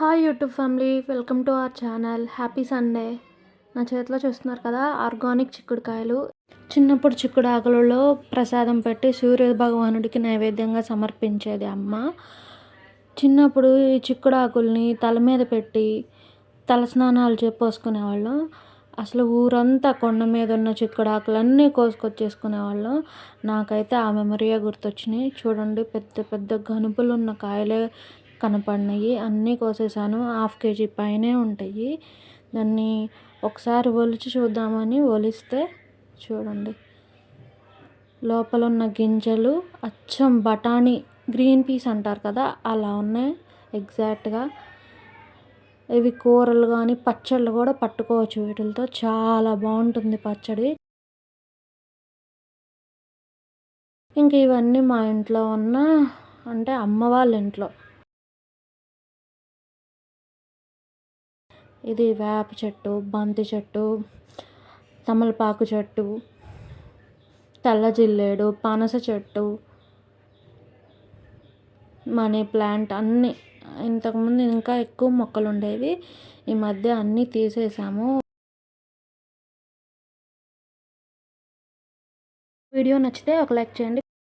Hi YouTube family welcome to our channel. Happy Sunday. నా చేతిలో చూస్తున్నారు కదా ఆర్గానిక్ చిక్కుడుకాయలు. చిన్నప్పుడు చిక్కుడు ఆకులలో ప్రసాదం పెట్టి సూర్య భగవానుడికి నైవేద్యంగా సమర్పించేది అమ్మ. చిన్నప్పుడు ఈ చిక్కుడు ఆకుల్ని తల మీద పెట్టి తలస్నానాలు పోసుకునేవాళ్ళం. అసలు ఊరంతా కొండ మీద ఉన్న చిక్కుడాకులన్నీ కోసుకొచ్చేసుకునేవాళ్ళం. నాకైతే ఆ మెమరీయే గుర్తొచ్చినాయి. చూడండి పెద్ద పెద్ద గనుపులు ఉన్న కాయలే కనపడినాయి అన్నీ కోసేసాను. హాఫ్ కేజీ పైనే ఉంటాయి. దాన్ని ఒకసారి ఒలిచి చూద్దామని ఒలిస్తే చూడండి. లోపల ఉన్న గింజలు అచ్చం బఠానీ గ్రీన్ పీస్ అంటారు కదా అలా ఉన్నాయి ఎగ్జాక్ట్గా. ఇవి కూరలు కానీ పచ్చళ్ళు కూడా పట్టుకోవచ్చు వీటితో చాలా బాగుంటుంది పచ్చడి. ఇంక ఇవన్నీ మా ఇంట్లో ఉన్న అంటే అమ్మ వాళ్ళ ఇంట్లో. ఇది వేప చెట్టు బంతి చెట్టు తమలపాకు చెట్టు తెల్ల జిల్లేడు పనస చెట్టు మనీ ప్లాంట్ అన్నీ. ఇంతకుముందు ఇంకా ఎక్కువ మొక్కలు ఉండేవి. ఈ మధ్య అన్నీ తీసేసాము. వీడియో నచ్చితే ఒక లైక్ చేయండి.